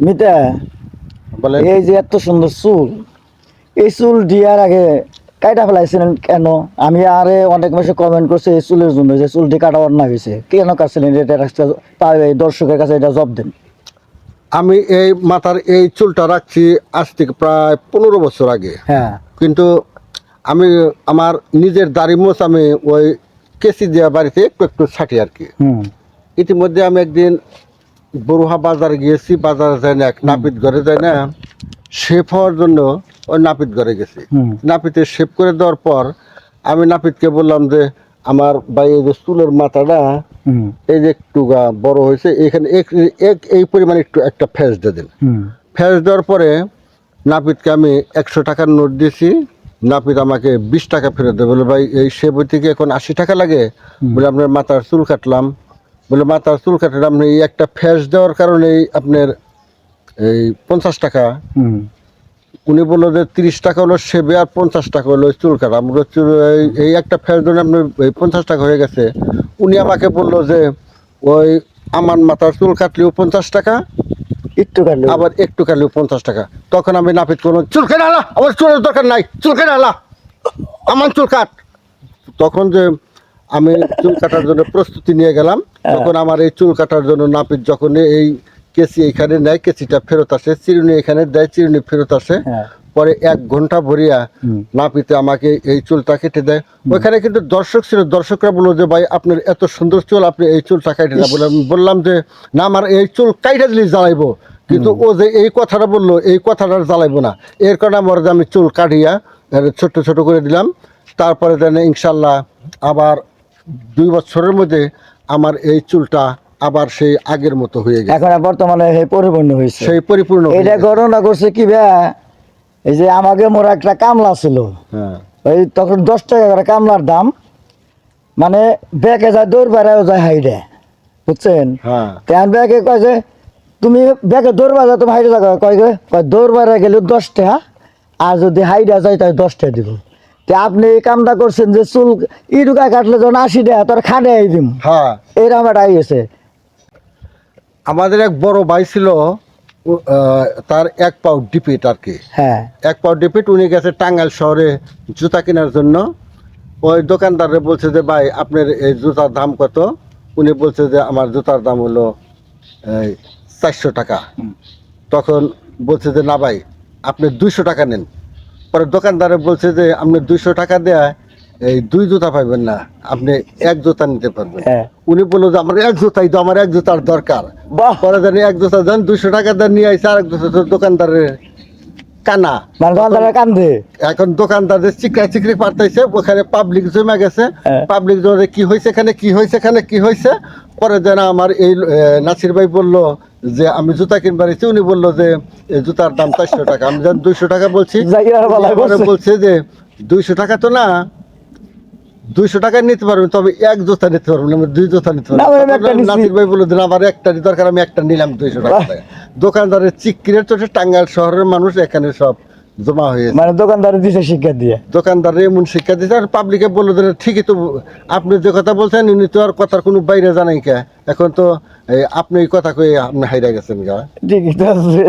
মিতা বলেন। এই যে এত সুন্দর চুল এই চুল দিয়ার আগে কাইটা ফেলাইছিলেন কেন? আমি আরে অনেক মাসে কমেন্ট করছে এই চুলের জন্য যে চুলটি কাটাবার না গেছে কেন কাটছিলেন? এটা এই দর্শকের কাছে এটা জব দেন। আমি এই মাথার এই চুলটা রাখছি আজ থেকে প্রায় পনেরো বছর আগে। হ্যাঁ। কিন্তু আমি আমার নিজের দাড়ি মোছ আমি ওই কেসি দেওয়া বাড়িতে একটু একটু ছাটি আর কি। হুম। ইতিমধ্যে আমি একদিন বড়ুহা বাজারে গিয়েছি বাজারে যাই না এক নাপিত ঘরে যাই না শেপ হওয়ার জন্য ওই নাপিত ঘরে গেছি। নাপিতে শেপ করে দেওয়ার পর আমি নাপিতকে বললাম যে আমার ভাই এই যে চুলের মাথাটা এই যে একটু গা বড় হয়েছে এখানে এক- এই পরিমাণে একটু একটা ফ্যাস দিয়ে দিন। ফ্যাস দেওয়ার পরে নাপিতকে আমি একশো টাকার নোট দিয়েছি। নাপিত আমাকে বিশ টাকা ফেরত দেবে। বলে ভাই এই সেব থেকে এখন আশি টাকা লাগে। বলে আপনার মাথার চুল কাটলাম। বলে মাথার চুল কাটলে আপনি একটা ফ্যাস দেওয়ার কারণেই আপনার এই পঞ্চাশ টাকা। উনি বলল যে তিরিশ টাকা হলো সেবে আর পঞ্চাশ টাকা হলো চুল কাটা। আমরা চুল এই- একটা ফ্যাস ধরে আপনার এই পঞ্চাশ টাকা হয়ে গেছে। উনি আমাকে বলল যে ওই আমার মাথার চুল কাটলেও পঞ্চাশ টাকা একটু কাটলে আবার একটু কাটলেও পঞ্চাশ টাকা। তখন আমি নাপিত করব চুল কেটে আলা আমার চুলের দরকার নাই চুল কেটে আলা আমার চুল কাট। তখন যে আমি চুল কাটার জন্য প্রস্তুতি নিয়ে গেলাম। তখন আমার এই চুল কাটার জন্য নাপিত যখন এই কেসি এখানে নেয় কেসিটা ফেরত আসে চিরুনি এখানে দেয় চিরুনি ফেরত আসে। হ্যাঁ। পরে এক ঘণ্টা ভরিয়া। নাপিতে আমাকে এই চুলটা কেটে দেয়। ওইখানে কিন্তু দর্শক ছিল দর্শকরা বলল যে ভাই আপনার এত সুন্দর চুল আপনি এই চুলটা কাটে দেন। বলে আমি বললাম যে না আমার এই চুল কাইটা দিলে জ্বালাইবো। কিন্তু ও যে এই কথাটা বলল এই কথাটা জ্বালাইবো না। এর কারণে আমার যে আমি চুল কাটিয়া ছোট ছোট করে দিলাম। তারপরে দেন ইনশাল্লাহ আবার দুই বছরের মধ্যে আমার এই চুলটা আবার সেই আগের মতো হয়ে গেছে। এখন বর্তমানে পরিপূর্ণ হয়েছে। সেই পরিপূর্ণ এটা। ঘটনা করছে কি ভাই? এই যে আমাকে মোর একটা কামলা ছিল। হ্যাঁ। ওই তখন দশ টাকা করে কামলার দাম। মানে ব্যাগে যায় দৌড় বেড়াও যায় হাইডে। বুঝছেন? হ্যাঁ। তেমন ব্যাগে কয় যে তুমি ব্যাগে দৌড় বাজা তুমি হাইডে থাকো কয় কয় দৌড় বেড়া গেলে দশ টাকা আর যদি হাইডে যায় তাই দশ টাকা দিব। তে আপনি এই কামটা করছেন যে চুল ই ইটুকা কাটলে যখন আশি টাকা তোর খাটে আই দিম। হ্যাঁ। এরকম একটা আইয়েছে আমাদের এক বড় ভাই ছিল তার এক পাও ডিপিট আর কি। হ্যাঁ। এক পাও ডিপিট উনি গেছে টাঙ্গাইল শহরে জুতা কেনার জন্য। ওই দোকানদারে বলছে যে ভাই আপনার এই জুতার দাম কত? উনি বলছে যে আমার জুতার দাম হলো চারশো টাকা। তখন বলছে যে না ভাই আপনি দুইশো টাকা নেন। পরে দোকানদারে বলছে যে আপনি দুইশো টাকা দেয়া এই দুই জুতা পাইবেন না আপনি এক জুতা নিতে পারবেন। হ্যাঁ। উনি বলল যে আমার এক জুতাই তো আমার এক জুতার দরকার। পরে জানি এক জুতা দেন দুশো টাকা দেন নিয়ে আইসে আর এক জুতা দোকানদারের কানা। মানে কান্দে। এখন দোকানদারদের চিকরা চিকরি পাঠাইছে ওখানে পাবলিক জমে গেছে। পাবলিক জমে কি হয়েছে এখানে কি হয়েছে এখানে কি হয়েছে? পরে যেন আমার এই নাসির ভাই বলল যে আমি জুতা কিনবার এসে উনি বলল যে জুতার দাম চারশো টাকা। আমি যেন দুইশো টাকা বলছি বলা বলছে। যে দুইশো টাকা তো না দুইশো টাকা নিতে পারবেন তবে এক জোতা নিতে পারবেন না, আমি দুই জোতা নিতে পারবেন নাসির ভাই বলল দিন আমার একটা দরকার আমি একটা নিলাম দুইশো টাকা। দোকানদারের চিকিরের চোটে টাঙ্গাইল শহরের মানুষ এখানে সব জমা হয়েছে মানে দোকানদার দিছে শিক্ষা দিয়ে। দোকানদার এমন শিক্ষা দিচ্ছে আর পাবলিকে বলল দিলে ঠিকই তো আপনি যে কথা বলছেন উনি তো আর কথার কোনো বাইরে জানাই কে। এখন তো আপনি কথা কয়ে আপনি হাইরা গেছেন গা। ঠিকই তো আছে।